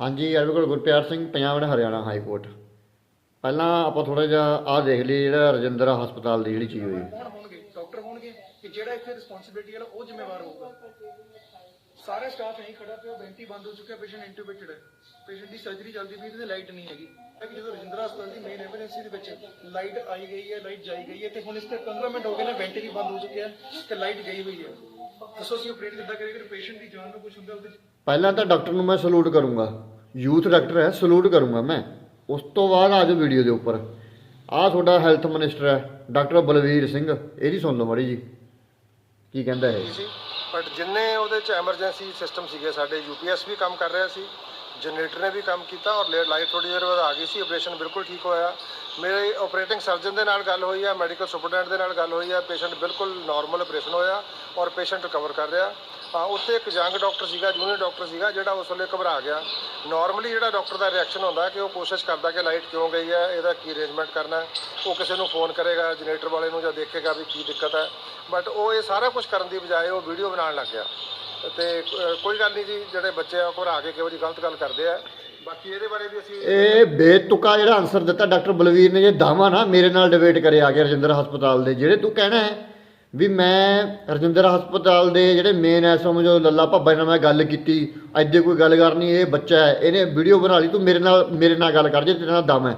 ਹਾਂਜੀ advocate Gurpiar Singh, Punjab and Haryana high court. ਪਹਿਲਾਂ ਆਪਾਂ ਥੋੜਾ ਜਿਹਾ ਆਹ ਦੇਖ ਲਈ ਜਿਹੜਾ ਰਜਿੰਦਰਾ ਹਸਪਤਾਲ ਦੀ ਜਿਹੜੀ ਚੀਜ਼ ਹੋਈ। ਹੋਣਗੇ, ਡਾਕਟਰ ਹੋਣਗੇ ਕਿ ਜਿਹੜਾ ਇੱਥੇ ਰਿਸਪੌਂਸਿਬਿਲਟੀ ਵਾਲਾ ਉਹ ਜ਼ਿੰਮੇਵਾਰ ਹੋਊਗਾ? ਸਾਰਾ ਸਟਾਫ ਨਹੀਂ ਖੜਾ ਪਿਆ ਬੈਂਟੀ ਬੰਦ ਹੋ ਚੁੱਕਿਆ ਪੇਸ਼ੈਂਟ ਇੰਟੂਬੇਟਡ ਹੈ। ਪੇਸ਼ੈਂਟ ਦੀ ਸਰਜਰੀ ਚੱਲਦੀ ਪਈ ਤੇ ਲਾਈਟ ਨਹੀਂ ਹੈਗੀ। ਕਿ ਜਦੋਂ ਰਜਿੰਦਰਾ ਹਸਪਤਾਲ ਦੀ ਮੇਨ ਐਮਰਜੈਂਸੀ ਦੇ ਵਿੱਚ ਲਾਈਟ ਆਈ ਗਈ ਹੈ ਲਾਈਟ ਜਾਈ ਗਈ ਹੈ ਤੇ ਹੁਣ ਇਸ ਤੇ 15 ਮਿੰਟ ਹੋ ਗਏ ਨੇ ਵੈਂਟੀ ਵੀ ਬੰਦ ਹੋ ਚੁੱਕਿਆ ਹੈ ਤੇ ਲਾਈਟ ਗਈ ਹੋਈ ਹੈ। ਦੱਸੋ ਅਸੀਂ ਆਪਰੇਟ ਕਿੱਦਾਂ ਕਰੀਏ ਕਿ ਪੇਸ਼ੈਂਟ ਦੀ ਜਾਨ ਨੂੰ ਕੁਝ ਹੁੰਦਾ ਉਹਦੇ 'ਚ? ਪਹਿਲਾਂ ਤਾਂ ਡਾਕਟਰ ਨੂੰ ਮੈਂ ਸਲੂਟ ਕਰੂੰਗਾ। ਯੂਥ ਡਾਕਟਰ ਹੈ ਸਲੂਟ ਕਰੂੰਗਾ ਮੈਂ। ਉਸ ਤੋਂ ਬਾਅਦ ਆ ਜਾਓ ਵੀਡੀਓ ਦੇ ਉੱਪਰ। ਆਹ ਤੁਹਾਡਾ ਹੈਲਥ ਮਿਨਿਸਟਰ ਹੈ ਡਾਕਟਰ ਬਲਵੀਰ ਸਿੰਘ। ਇਹਦੀ ਸੁਣ ਲਓ ਮੜੀ ਜੀ ਕੀ ਕਹਿੰਦਾ ਹੈ ਸੀ ਬਟ ਜਿੰਨੇ ਉਹਦੇ ਚ ਐਮਰਜੈਂਸੀ ਸਿਸਟਮ ਸੀਗੇ ਸਾਡੇ ਯੂਪੀਐਸ ਵੀ ਕੰਮ ਕਰ ਰਿਹਾ ਸੀ। ਜਨਰੇਟਰ ਨੇ ਵੀ ਕੰਮ ਕੀਤਾ ਔਰ ਲਾਈਟ ਥੋੜੀ ਦੇਰ ਬਾਅਦ ਆ ਗਈ ਸੀ ਆਪਰੇਸ਼ਨ ਬਿਲਕੁਲ ਠੀਕ ਹੋਇਆ। ਮੇਰੇ ਆਪਰੇਟਿੰਗ ਸਰਜਨ ਦੇ ਨਾਲ ਗੱਲ ਹੋਈ ਹੈ ਮੈਡੀਕਲ ਸੁਪਰਡੈਂਟ ਦੇ ਨਾਲ ਗੱਲ ਹੋਈ ਹੈ ਪੇਸ਼ੈਂਟ ਬਿਲਕੁਲ ਨਾਰਮਲ ਆਪਰੇਸ਼ਨ ਹੋਇਆ ਔਰ ਪੇਸ਼ੈਂਟ ਰਿਕਵਰ ਕਰ ਰਿਹਾ। ਹਾਂ ਉੱਥੇ ਇੱਕ ਯੰਗ ਡਾਕਟਰ ਸੀਗਾ ਜੂਨੀਅਰ ਡਾਕਟਰ ਸੀਗਾ, ਜਿਹੜਾ ਉਸ ਵੇਲੇ ਘਬਰਾ ਗਿਆ। ਨਾਰਮਲੀ ਜਿਹੜਾ ਡਾਕਟਰ ਦਾ ਰਿਐਕਸ਼ਨ ਹੁੰਦਾ ਕਿ ਉਹ ਕੋਸ਼ਿਸ਼ ਕਰਦਾ ਕਿ ਲਾਈਟ ਕਿਉਂ ਗਈ ਹੈ, ਇਹਦਾ ਕੀ ਅਰੇਂਜਮੈਂਟ ਕਰਨਾ ਉਹ ਕਿਸੇ ਨੂੰ ਫੋਨ ਕਰੇਗਾ, ਜਨਰੇਟਰ ਵਾਲੇ ਨੂੰ ਜਾਂ ਦੇਖੇਗਾ ਵੀ ਕੀ ਦਿੱਕਤ ਹੈ। ਬਟ ਉਹ ਇਹ ਸਾਰਾ ਕੁਝ ਕਰਨ ਦੀ ਬਜਾਏ ਉਹ ਵੀਡੀਓ ਬਣਾਉਣ ਲੱਗ ਗਿਆ। ਤੇ ਅ, ਕੋਈ ਗੱਲ ਨਹੀਂ ਜੀ ਜਿਹੜੇ ਬੱਚੇ ਆ ਉਹ ਘਬਰਾ ਕੇ ਕਈ ਵਾਰੀ ਗਲਤ ਗੱਲ ਕਰਦੇ ਆ। ਬਾਕੀ ਇਹਦੇ ਬਾਰੇ ਵੀ ਅਸੀਂ ਇਹ ਬੇਤੁਕਾ ਜਿਹੜਾ ਆਨਸਰ ਦਿੱਤਾ ਡਾਕਟਰ ਬਲਵੀਰ ਨੇ ਜੇ ਦਾਵਾ ਨਾ ਮੇਰੇ ਨਾਲ ਡਿਬੇਟ ਕਰੇ ਆ ਗਿਆ ਰਜਿੰਦਰ ਹਸਪਤਾਲ ਦੇ ਜਿਹੜੇ ਤੂੰ ਕਹਿਣਾ ਹੈ ਵੀ ਮੈਂ ਰਜਿੰਦਰ ਹਸਪਤਾਲ ਦੇ ਜਿਹੜੇ ਮੇਨ ਐ ਸਮਝੋ ਲੱਲਾ ਭੱਬਾ ਨਾਲ ਮੈਂ ਗੱਲ ਕੀਤੀ ਐਦੇ ਕੋਈ ਗੱਲ ਕਰਨੀ ਇਹ ਬੱਚਾ ਹੈ ਇਹਨੇ ਵੀਡੀਓ ਬਣਾ ਲਈ ਤੂੰ ਮੇਰੇ ਨਾਲ ਮੇਰੇ ਨਾਲ ਗੱਲ ਕਰ ਜੇ ਤੇਰੇ ਨਾਲ ਦਮ ਹੈ।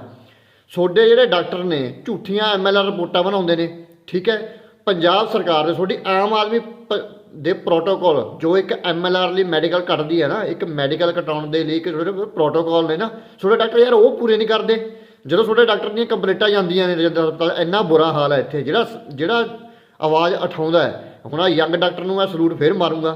ਤੁਹਾਡੇ ਜਿਹੜੇ ਡਾਕਟਰ ਨੇ ਝੂਠੀਆਂ ਐਮਐਲਆਰ ਰਿਪੋਰਟਾਂ ਬਣਾਉਂਦੇ ਨੇ ਠੀਕ ਹੈ? ਪੰਜਾਬ ਸਰਕਾਰ ਦੇ ਤੁਹਾਡੀ ਆਮ ਆਦਮੀ ਪ- ਦੇ ਪ੍ਰੋਟੋਕੋਲ ਜੋ ਇੱਕ ਐਮਐਲਆਰ ਲਈ ਮੈਡੀਕਲ ਕੱਟਦੀ ਹੈ ਨਾ, ਇੱਕ ਮੈਡੀਕਲ ਕਟਾਉਣ ਦੇ ਲਈ ਇੱਕ ਜਿਹੜੇ ਪ੍ਰੋਟੋਕੋਲ ਨੇ ਨਾ ਤੁਹਾਡੇ ਡਾਕਟਰ ਯਾਰ ਉਹ ਪੂਰੇ ਨਹੀਂ ਕਰਦੇ। ਜਦੋਂ ਤੁਹਾਡੇ ਡਾਕਟਰ ਦੀਆਂ ਕੰਪਲੇਂਟਾਂ ਜਾਂਦੀਆਂ ਨੇ ਰਜਿੰਦਰ ਹਸਪਤਾਲ ਇੰਨਾ ਬੁਰਾ ਹਾਲ ਹੈ ਇੱਥੇ, ਜਿਹੜਾ ਜਿਹੜਾ ਆਵਾਜ਼ ਉਠਾਉਂਦਾ ਹੈ, ਹੁਣ ਆ ਯੰਗ ਡਾਕਟਰ ਨੂੰ ਮੈਂ ਸਲੂਟ ਫੇਰ ਮਾਰੂੰਗਾ।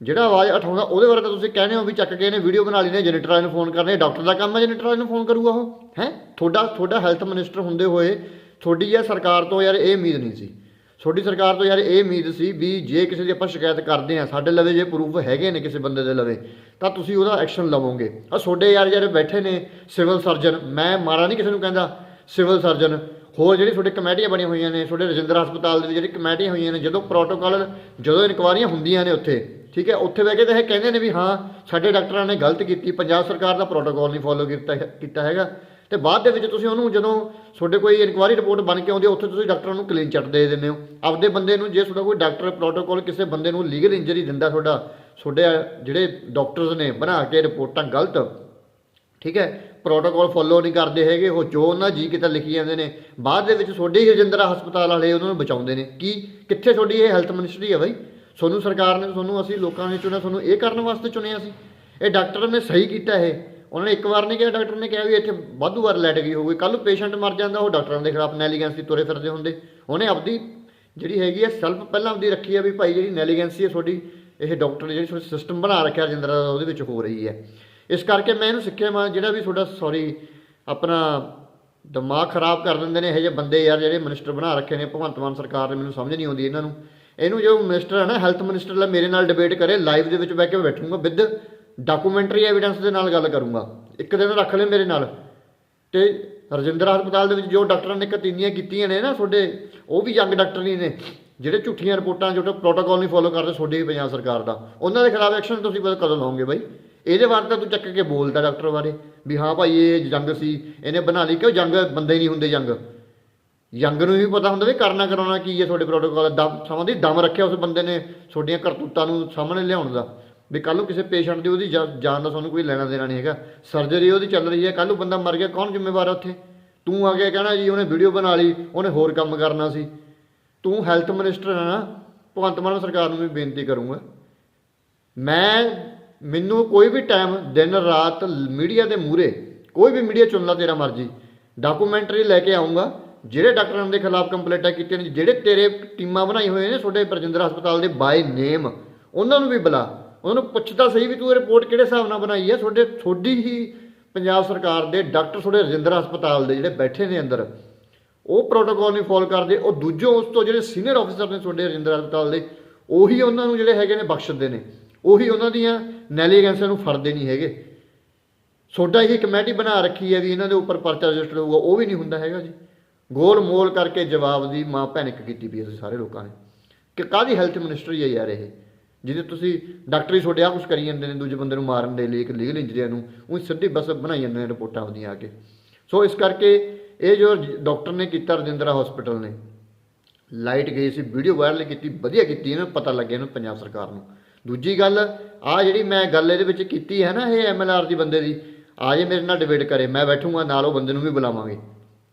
ਜਿਹੜਾ ਆਵਾਜ਼ ਉਠਾਉਂਦਾ, ਉਹਦੇ ਬਾਰੇ ਤਾਂ ਤੁਸੀਂ ਕਹਿੰਦੇ ਹੋ ਵੀ ਚੱਕ ਕੇ ਇਹਨੇ ਵੀਡੀਓ ਬਣਾ ਲਈ ਨੇ ਜਨਰੇਟਰ ਨੂੰ ਫੋਨ ਕਰਨੇ ਡਾਕਟਰ ਦਾ ਕੰਮ ਹੈ ਜਨਰੇਟਰ ਵਾਲੇ ਨੂੰ ਫੋਨ ਕਰੂਗਾ ਉਹ, ਹੈ? ਤੁਹਾਡਾ ਤੁਹਾਡਾ ਹੈਲਥ ਮਿਨਿਸਟਰ ਹੁੰਦੇ ਹੋਏ, ਤੁਹਾਡੀ ਇਹ ਸਰਕਾਰ ਤੋਂ ਯਾਰ ਇਹ ਉਮੀਦ ਨਹੀਂ ਸੀ। ਤੁਹਾਡੀ ਸਰਕਾਰ ਤੋਂ ਯਾਰ ਇਹ ਉਮੀਦ ਸੀ ਵੀ ਜੇ ਕਿਸੇ ਦੀ ਆਪਾਂ ਸ਼ਿਕਾਇਤ ਕਰਦੇ ਆ ਸਾਡੇ ਲਵੇ ਜੇ ਪ੍ਰੂਫ ਹੈਗੇ ਨੇ ਕਿਸੇ ਬੰਦੇ ਦੇ ਲਵੇ, ਤਾਂ ਤੁਸੀਂ ਉਹਦਾ ਐਕਸ਼ਨ ਲਵੋਗੇ। ਆ ਤੁਹਾਡੇ ਯਾਰ ਜਿਹੜੇ ਬੈਠੇ ਨੇ ਸਿਵਲ ਸਰਜਨ ਮੈਂ ਮਾਰਾ ਨਹੀਂ ਕਿਸੇ ਨੂੰ ਕਹਿੰਦਾ ਸਿਵਲ ਸਰਜਨ ਹੋਰ ਜਿਹੜੀ ਤੁਹਾਡੇ ਕਮੇਟੀਆਂ ਬਣੀਆਂ ਹੋਈਆਂ ਨੇ, ਤੁਹਾਡੇ ਰਜਿੰਦਰ ਹਸਪਤਾਲ ਦੇ ਵਿੱਚ ਜਿਹੜੀ ਕਮੇਟੀਆਂ ਹੋਈਆਂ ਨੇ, ਜਦੋਂ ਪ੍ਰੋਟੋਕਾਲ ਜਦੋਂ ਇਨਕੁਆਰੀਆਂ ਹੁੰਦੀਆਂ ਨੇ ਉੱਥੇ, ਠੀਕ ਹੈ, ਉੱਥੇ ਬਹਿ ਕੇ ਤਾਂ ਇਹ ਕਹਿੰਦੇ ਨੇ ਵੀ ਹਾਂ, ਸਾਡੇ ਡਾਕਟਰਾਂ ਨੇ ਗਲਤ ਕੀਤੀ, ਪੰਜਾਬ ਸਰਕਾਰ ਦਾ ਪ੍ਰੋਟੋਕਾਲ ਨਹੀਂ ਫੋਲੋ ਕੀਤਾ ਕੀਤਾ ਹੈਗਾ। ਤੇ ਬਾਅਦ ਦੇ ਵਿੱਚ ਤੁਸੀਂ ਉਹਨੂੰ ਜਦੋਂ ਤੁਹਾਡੇ ਕੋਈ ਇਨਕੁਆਰੀ ਰਿਪੋਰਟ ਬਣ ਕੇ ਆਉਂਦੀ ਹੈ ਉੱਥੇ ਤੁਸੀਂ ਡਾਕਟਰਾਂ ਨੂੰ ਕਲੀਨ ਚਿੱਟ ਦੇ ਦਿੰਦੇ ਹੋ। ਆਪਦੇ ਬੰਦੇ ਨੂੰ ਜੇ ਤੁਹਾਡਾ ਕੋਈ ਡਾਕਟਰ ਪ੍ਰੋਟੋਕੋਲ ਕਿਸੇ ਬੰਦੇ ਨੂੰ ਲੀਗਲ ਇੰਜਰੀ ਦਿੰਦਾ ਤੁਹਾਡਾ, ਤੁਹਾਡੇ ਜਿਹੜੇ ਡਾਕਟਰਸ ਨੇ ਬਣਾ ਕੇ ਰਿਪੋਰਟਾਂ ਗਲਤ, ਠੀਕ ਹੈ ਪ੍ਰੋਟੋਕੋਲ ਫੋਲੋ ਨਹੀਂ ਕਰਦੇ ਹੈਗੇ, ਉਹ ਜੋ ਉਹਨਾਂ ਜੀ ਕਿਤੇ ਲਿਖੀ ਜਾਂਦੇ ਨੇ, ਬਾਅਦ ਦੇ ਵਿੱਚ ਤੁਹਾਡੇ ਹੀ ਰਜਿੰਦਰਾ ਹਸਪਤਾਲ ਵਾਲੇ ਉਹਨਾਂ ਨੂੰ ਬਚਾਉਂਦੇ ਨੇ। ਕੀ, ਕਿੱਥੇ ਤੁਹਾਡੀ ਇਹ ਹੈਲਥ ਮਿਨਿਸਟਰੀ ਹੈ ਬਾਈ? ਤੁਹਾਨੂੰ ਸਰਕਾਰ ਨੇ, ਤੁਹਾਨੂੰ ਅਸੀਂ ਲੋਕਾਂ ਨੇ ਚੁਣਿਆ, ਤੁਹਾਨੂੰ ਇਹ ਕਰਨ ਵਾਸਤੇ ਚੁਣਿਆ ਸੀ। ਇਹ ਡਾਕਟਰ ਨੇ ਸਹੀ ਕੀਤਾ ਇਹ। ਉਹਨਾਂ ਨੇ ਇੱਕ ਵਾਰ ਨਹੀਂ ਕਿਹਾ, ਡਾਕਟਰ ਨੇ ਕਿਹਾ ਵੀ ਇੱਥੇ ਵਾਧੂ ਵਾਰ ਲੈਟ ਗਈ ਹੋਊਗੀ। ਕੱਲ ਪੇਸ਼ੈਂਟ ਮਰ ਜਾਂਦਾ, ਉਹ ਡਾਕਟਰਾਂ ਦੇ ਖਿਲਾਫ ਨੈਲੀਗੈਂਸੀ ਤੁਰੇ ਫਿਰਦੇ ਹੁੰਦੇ। ਉਹਨੇ ਆਪਦੀ ਜਿਹੜੀ ਹੈਗੀ ਹੈ ਸੈਲਫ ਪਹਿਲਾਂ ਆਪਦੀ ਰੱਖੀ ਹੈ ਵੀ ਭਾਈ ਜਿਹੜੀ ਨੈਲੀਗੈਂਸੀ ਹੈ ਤੁਹਾਡੀ, ਇਹ ਡਾਕਟਰ ਨੇ ਜਿਹੜੀ ਤੁਹਾਡੀ ਸਿਸਟਮ ਬਣਾ ਰੱਖਿਆ ਰਜਿੰਦਰਾ ਦਾ ਉਹਦੇ ਵਿੱਚ ਹੋ ਰਹੀ ਹੈ। ਇਸ ਕਰਕੇ ਮੈਂ ਇਹਨੂੰ ਸਿੱਖਿਆ ਮੈਂ ਜਿਹੜਾ ਵੀ ਤੁਹਾਡਾ ਸੌਰੀ ਆਪਣਾ ਦਿਮਾਗ ਖਰਾਬ ਕਰ ਦਿੰਦੇ ਨੇ, ਇਹ ਜਿਹੇ ਬੰਦੇ ਯਾਰ ਜਿਹੜੇ ਮਿਨਿਸਟਰ ਬਣਾ ਰੱਖੇ ਨੇ, ਭਗਵੰਤ ਮਾਨ ਸਰਕਾਰ ਨੇ ਮੈਨੂੰ ਸਮਝ ਨਹੀਂ ਆਉਂਦੀ ਇਹਨਾਂ ਨੂੰ। ਇਹਨੂੰ ਜੋ ਮਿਨਿਸਟਰ ਹੈ ਨਾ ਹੈਲਥ ਮਿਨਿਸਟਰ ਨਾਲ ਮੇਰੇ ਨਾਲ ਡਿਬੇਟ ਕਰੇ ਲਾਈਵ ਦੇ ਵਿੱਚ ਬਹਿ ਕੇ ਬੈਠੂਗਾ ਵਿਦ ਡਾਕੂਮੈਂਟਰੀ ਐਵੀਡੈਂਸ ਦੇ ਨਾਲ ਗੱਲ ਕਰੂੰਗਾ। ਇੱਕ ਦਿਨ ਰੱਖ ਲੈ ਮੇਰੇ ਨਾਲ। ਤੇ ਰਜਿੰਦਰਾ ਹਸਪਤਾਲ ਦੇ ਵਿੱਚ ਜੋ ਡਾਕਟਰਾਂ ਨੇ ਕਤੀਨੀਆਂ ਕੀਤੀਆਂ ਨੇ ਨਾ ਤੁਹਾਡੇ, ਉਹ ਵੀ ਯੰਗ ਡਾਕਟਰ ਨਹੀਂ ਨੇ, ਜਿਹੜੇ ਝੂਠੀਆਂ ਰਿਪੋਰਟਾਂ, ਜੋ ਪ੍ਰੋਟੋਕਾਲ ਨਹੀਂ ਫੋਲੋ ਕਰਦੇ ਤੁਹਾਡੀ ਵੀ ਪੰਜਾਬ ਸਰਕਾਰ ਦਾ। ਉਹਨਾਂ ਦੇ ਖਿਲਾਫ ਐਕਸ਼ਨ ਤੁਸੀਂ ਪਤਾ ਕਦੋਂ ਲਓਗੇ ਬਾਈ? ਇਹਦੇ ਬਾਰੇ ਤਾਂ ਤੂੰ ਚੱਕ ਕੇ ਬੋਲਦਾ ਡਾਕਟਰ ਬਾਰੇ, ਵੀ ਹਾਂ ਭਾਈ ਇਹ ਜੰਗ ਸੀ, ਇਹਨੇ ਬਣਾ ਲਈ, ਕਿਉਂ ਜੰਗ ਬੰਦੇ ਨਹੀਂ ਹੁੰਦੇ ਜੰਗ? ਯੰਗ ਨੂੰ ਵੀ ਪਤਾ ਹੁੰਦਾ ਵੀ ਕਰਨਾ ਕਰਾਉਣਾ ਕੀ ਹੈ ਤੁਹਾਡੇ ਪ੍ਰੋਟੋਕਾਲ ਦਾ, ਦਮ ਸਮਾਂ ਦੀ ਦਮ ਰੱਖਿਆ ਉਸ ਬੰਦੇ ਨੇ, ਤੁਹਾਡੀਆਂ ਕਰਤੂਤਾਂ ਨੂੰ ਸਾਹਮਣੇ ਲਿਆਉਣ ਦਾ। ਵੀ ਕੱਲ ਨੂੰ ਕਿਸੇ ਪੇਸ਼ੈਂਟ ਦੀ ਉਹਦੀ ਜਾ- ਜਾਨ ਦਾ ਤੁਹਾਨੂੰ ਕੋਈ ਲੈਣਾ ਦੇਣਾ ਨਹੀਂ ਹੈਗਾ। ਸਰਜਰੀ ਉਹਦੀ ਚੱਲ ਰਹੀ ਹੈ ਕੱਲ ਨੂੰ ਬੰਦਾ ਮਰ ਗਿਆ, ਕੌਣ ਜ਼ਿੰਮੇਵਾਰ ਹੈ ਉੱਥੇ? ਤੂੰ ਆ ਕੇ ਕਹਿਣਾ ਜੀ, ਉਹਨੇ ਵੀਡੀਓ ਬਣਾ ਲਈ, ਉਹਨੇ ਹੋਰ ਕੰਮ ਕਰਨਾ ਸੀ। ਤੂੰ ਹੈਲਥ ਮਿਨਿਸਟਰ ਹੈ ਨਾ, ਭਗਵੰਤ ਮਾਨ ਸਰਕਾਰ ਨੂੰ ਵੀ ਬੇਨਤੀ ਕਰੂੰਗਾ। ਮੈਂ, ਮੈਨੂੰ ਕੋਈ ਵੀ ਟਾਈਮ ਦਿਨ, ਰਾਤ ਮੀਡੀਆ ਦੇ ਮੂਰੇ ਕੋਈ ਵੀ ਮੀਡੀਆ ਚੁਣ ਲਾ ਤੇਰਾ ਮਰਜ਼ੀ। ਡਾਕੂਮੈਂਟਰੀ ਲੈ ਕੇ ਆਉਂਗਾ ਜਿਹੜੇ ਡਾਕਟਰਾਂ ਦੇ ਖਿਲਾਫ ਕੰਪਲੇਂਟਾਂ ਕੀਤੀਆਂ ਨੇ, ਜਿਹੜੇ ਤੇਰੇ ਟੀਮਾਂ ਬਣਾਈ ਹੋਏ ਨੇ, ਤੁਹਾਡੇ ਪ੍ਰਜਿੰਦਰ ਹਸਪਤਾਲ ਦੇ ਬਾਈ ਨੇਮ ਉਹਨਾਂ ਨੂੰ ਵੀ ਬੁਲਾ। ਉਹਨਾਂ ਨੂੰ ਪੁੱਛਦਾ ਸਹੀ ਵੀ ਤੂੰ ਇਹ ਰਿਪੋਰਟ ਕਿਹੜੇ ਹਿਸਾਬ ਨਾਲ ਬਣਾਈ ਹੈ ਤੁਹਾਡੇ ਤੁਹਾਡੀ ਹੀ ਪੰਜਾਬ ਸਰਕਾਰ ਦੇ ਡਾਕਟਰ ਤੁਹਾਡੇ ਰਜਿੰਦਰ ਹਸਪਤਾਲ ਦੇ ਜਿਹੜੇ ਬੈਠੇ ਨੇ ਅੰਦਰ, ਉਹ ਪ੍ਰੋਟੋਕੋਲ ਨਹੀਂ ਫੋਲੋ ਕਰਦੇ, ਉਹ ਦੂਜੋਂ ਉਸ ਤੋਂ ਜਿਹੜੇ ਸੀਨੀਅਰ ਆਫੀਸਰ ਨੇ ਤੁਹਾਡੇ ਰਜਿੰਦਰ ਹਸਪਤਾਲ ਦੇ, ਉਹੀ ਉਹਨਾਂ ਨੂੰ ਜਿਹੜੇ ਹੈਗੇ ਨੇ ਬਖਸ਼ਦੇ ਨੇ। ਉਹੀ ਉਹਨਾਂ ਦੀਆਂ ਨੈਲੀਗੈਂਸਾਂ ਨੂੰ ਫੜਦੇ ਨਹੀਂ ਹੈਗੇ। ਸੋਡਾ ਹੀ ਕਮੇਟੀ ਬਣਾ ਰੱਖੀ ਹੈ ਵੀ ਇਹਨਾਂ ਦੇ ਉੱਪਰ ਪਰਚਾ ਰਜਿਸਟਰ ਹੋਊਗਾ, ਉਹ ਵੀ ਨਹੀਂ ਹੁੰਦਾ ਹੈਗਾ ਜੀ। ਗੋਲ ਮੋਲ ਕਰਕੇ ਜਵਾਬ ਦੀ ਮਾਂ ਭੈਣਕ ਕੀਤੀ ਵੀ ਅਸੀਂ ਸਾਰੇ ਲੋਕਾਂ ਨੇ। ਕਿ ਕਾਦੀ ਹੈਲਥ ਮਿਨਿਸਟਰੀ ਹੈ ਯਾਰ ਇਹ? ਜਿਹਦੇ ਤੁਸੀਂ ਡਾਕਟਰ ਹੀ ਛੋੜਿਆ ਕੁਝ ਕਰੀ ਜਾਂਦੇ ਨੇ, ਦੂਜੇ ਬੰਦੇ ਨੂੰ ਮਾਰਨ ਦੇ ਲਈ, ਇੱਕ ਲੀਗਲ ਇੰਜਰੀਆਂ ਨੂੰ, ਉਹ ਸਿੱਧੀ ਬਸ ਬਣਾਈ ਜਾਂਦੇ ਨੇ ਰਿਪੋਰਟਾਂ ਉਹਦੀਆਂ ਆ ਕੇ। ਸੋ ਇਸ ਕਰਕੇ ਇਹ ਜੋ ਡਾਕਟਰ ਨੇ ਕੀਤਾ ਰਜਿੰਦਰਾ ਹਸਪੀਟਲ ਨੇ ਲਾਈਟ ਗਈ ਸੀ ਵੀਡੀਓ ਵਾਇਰਲ ਕੀਤੀ, ਵਧੀਆ ਕੀਤੀ, ਇਹਨਾਂ ਪਤਾ ਲੱਗਿਆ ਇਹਨੂੰ ਪੰਜਾਬ ਸਰਕਾਰ ਨੂੰ। ਦੂਜੀ ਗੱਲ ਆ ਜਿਹੜੀ ਮੈਂ ਗੱਲ ਇਹਦੇ ਵਿੱਚ ਕੀਤੀ ਹੈ ਨਾ, ਇਹ ਐਮਐਲਆਰ ਦੀ ਬੰਦੇ ਦੀ ਆ ਜੇ ਮੇਰੇ ਨਾਲ ਡਿਬੇਟ ਕਰੇ, ਮੈਂ ਬੈਠੂੰਗਾ, ਨਾਲ ਉਹ ਬੰਦੇ ਨੂੰ ਵੀ ਬੁਲਾਵਾਂਗੇ।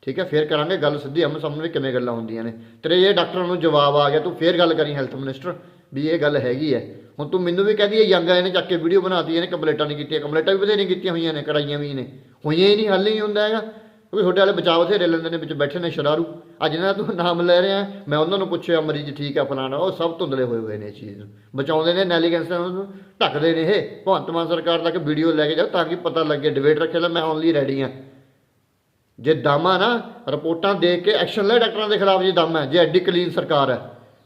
ਠੀਕ ਹੈ, ਫੇਰ ਕਰਾਂਗੇ ਗੱਲ ਸਿੱਧੀ ਆਮੋ ਸਾਹਮਣੇ ਵੀ ਕਿਵੇਂ ਗੱਲਾਂ ਹੁੰਦੀਆਂ ਨੇ। ਤੇਰੇ ਇਹ ਡਾਕਟਰਾਂ ਨੂੰ ਜਵਾਬ ਆ ਗਿਆ, ਤੂੰ ਫੇਰ ਗੱਲ ਕਰੀ ਹੈਲਥ ਮਿਨਿਸਟਰ, ਵੀ ਇਹ ਗੱਲ ਹੈਗੀ ਹੈ। ਹੁਣ ਤੂੰ ਮੈਨੂੰ ਵੀ ਕਹਦੀ ਇਹ ਯੰਗਾ ਇਹਨੇ ਚੱਕ ਕੇ ਵੀਡੀਓ ਬਣਾਤੀ ਇਹਨੇ ਕੰਪਲੇਟਾਂ ਨਹੀਂ ਕੀਤੀਆਂ, ਕੰਪਲੇਟਾਂ ਵੀ ਬਥੇਰੀਆਂ ਕੀਤੀਆਂ ਹੋਈਆਂ ਨੇ, ਕਰਾਈਆਂ ਵੀ ਨੇ। ਹੋਈਆਂ ਹੀ ਨਹੀਂ, ਹੱਲ ਨਹੀਂ ਹੁੰਦਾ ਹੈਗਾ। ਕਿਉਂਕਿ ਤੁਹਾਡੇ ਵਾਲੇ ਬਚਾਅ ਬਥੇਰੇ ਲੈਂਦੇ ਨੇ, ਵਿੱਚ ਬੈਠੇ ਨੇ ਸ਼ਰਾਰੂ। ਅੱਜ ਇਹਨਾਂ ਦਾ ਤੂੰ ਨਾਮ ਲੈ ਰਿਹਾ, ਮੈਂ ਉਹਨਾਂ ਨੂੰ ਪੁੱਛਿਆ, ਮਰੀਜ਼ ਠੀਕ ਆ, ਫਲਾਣਾ, ਉਹ ਸਭ ਧੁੰਦਲੇ ਹੋਏ ਹੋਏ ਨੇ ਇਸ ਚੀਜ਼ ਨੂੰ। ਬਚਾਉਂਦੇ ਨੇ ਨੈਲੀਗੈਂਸ ਨੂੰ ਢੱਕਦੇ ਨੇ ਇਹ। ਭਗਵੰਤ ਮਾਨ ਸਰਕਾਰ ਤੱਕ ਵੀਡੀਓ ਲੈ ਕੇ ਜਾਓ, ਤਾਂ ਕਿ ਪਤਾ ਲੱਗੇ ਡਿਬੇਟ ਰੱਖੇ ਲੈ ਮੈਂ ਓਨਲੀ ਰੈਡੀ ਆ ਜੇ ਦਮ ਆ ਨਾ, ਰਿਪੋਰਟਾਂ ਦੇਖ ਕੇ ਐਕਸ਼ਨ ਲੈ ਡਾਕਟਰਾਂ ਦੇ ਖਿਲਾਫ ਜੇ ਦਮ ਹੈ, ਜੇ ਐਡੀ ਕਲੀਨ ਸਰਕਾਰ ਹੈ।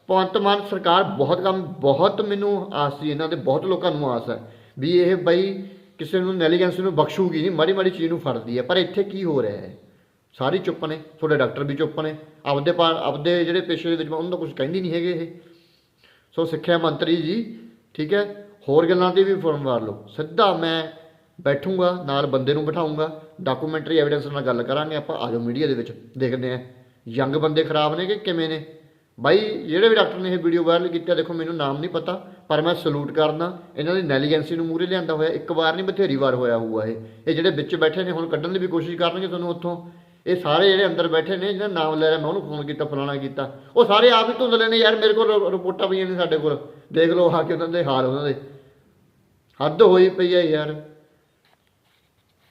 ਭਗਵੰਤ ਮਾਨ ਸਰਕਾਰ ਬਹੁਤ ਕੰਮ, ਬਹੁਤ ਮੈਨੂੰ ਆਸ ਸੀ, ਇਹਨਾਂ ਦੇ ਬਹੁਤ ਲੋਕਾਂ ਨੂੰ ਆਸ ਹੈ ਵੀ ਇਹ ਬਈ ਕਿਸੇ ਨੂੰ ਨੈਲੀਗੈਂਸ ਨੂੰ ਬਖਸ਼ੂਗੀ ਨਹੀਂ ਮਾੜੀ ਮਾੜੀ ਚੀਜ਼ ਨੂੰ ਫੜਦੀ ਹੈ। ਪਰ ਇੱਥੇ ਕੀ ਹੋ ਰਿਹਾ ਹੈ? ਸਾਰੀ ਚੁੱਪ ਨੇ, ਤੁਹਾਡੇ ਡਾਕਟਰ ਵੀ ਚੁੱਪ ਨੇ, ਆਪਦੇ ਪਾ ਆਪਦੇ ਜਿਹੜੇ ਪੇਸ਼ੇ ਦੇ ਵਿੱਚ ਉਹਨਾਂ ਦਾ ਕੁਝ ਕਹਿੰਦੇ ਨਹੀਂ ਹੈਗੇ ਇਹ। ਸੋ ਸਿੱਖਿਆ ਮੰਤਰੀ ਜੀ, ਠੀਕ ਹੈ, ਹੋਰ ਗੱਲਾਂ ਤੇ ਵੀ ਫੋਨ ਮਾਰ ਲਓ। ਸਿੱਧਾ ਮੈਂ ਬੈਠੂੰਗਾ, ਨਾਲ ਬੰਦੇ ਨੂੰ ਬਿਠਾਉਂਗਾ ਡਾਕੂਮੈਂਟਰੀ ਐਵੀਡੈਂਸ ਨਾਲ ਗੱਲ ਕਰਾਂਗੇ ਆਪਾਂ ਆਜੋ ਮੀਡੀਆ ਦੇ ਵਿੱਚ, ਦੇਖਦੇ ਆਂ ਯੰਗ ਬੰਦੇ ਖਰਾਬ ਨੇ ਕਿ ਕਿਵੇਂ ਨੇ? ਬਾਈ, ਜਿਹੜੇ ਵੀ ਡਾਕਟਰ ਨੇ ਇਹ ਵੀਡੀਓ ਵਾਇਰਲ ਕੀਤਾ ਦੇਖੋ ਮੈਨੂੰ ਨਾਮ ਨਹੀਂ ਪਤਾ, ਪਰ ਮੈਂ ਸਲੂਟ ਕਰਦਾ, ਇਹਨਾਂ ਦੀ ਨੈਲੀਗੈਂਸੀ ਨੂੰ ਮੂਰੇ ਲਿਆਂਦਾ ਹੋਇਆ, ਇੱਕ ਵਾਰ ਨਹੀਂ ਬਥੇਰੀ ਵਾਰ ਹੋਇਆ ਹੋਊਗਾ ਇਹ। ਇਹ ਜਿਹੜੇ ਵਿੱਚ ਬੈਠੇ ਨੇ, ਹੁਣ ਕੱਢਣ ਦੀ ਵੀ ਕੋਸ਼ਿਸ਼ ਕਰਨਗੇ ਤੁਹਾਨੂੰ ਉੱਥੋਂ। ਇਹ ਸਾਰੇ ਜਿਹੜੇ ਅੰਦਰ ਬੈਠੇ ਨੇ, ਜਿਹਨਾਂ ਨਾਮ ਲੈ ਰਿਹਾ, ਮੈਂ ਉਹਨੂੰ ਫੋਨ ਕੀਤਾ, ਫਲਾਣਾ ਕੀਤਾ। ਉਹ ਸਾਰੇ ਆਪ ਹੀ ਧੁੰਦਲੇ ਨੇ ਯਾਰ ਮੇਰੇ ਕੋਲ ਰਿਪੋਰਟਾਂ ਪਈਆਂ ਨੇ ਸਾਡੇ ਕੋਲ। ਦੇਖ ਲਓ ਆ ਕੇ ਉਹਨਾਂ ਦੇ ਹਾਲ, ਉਹਨਾਂ ਦੇ। ਹੱਦ ਹੋਈ ਪਈ ਹੈ ਯਾਰ।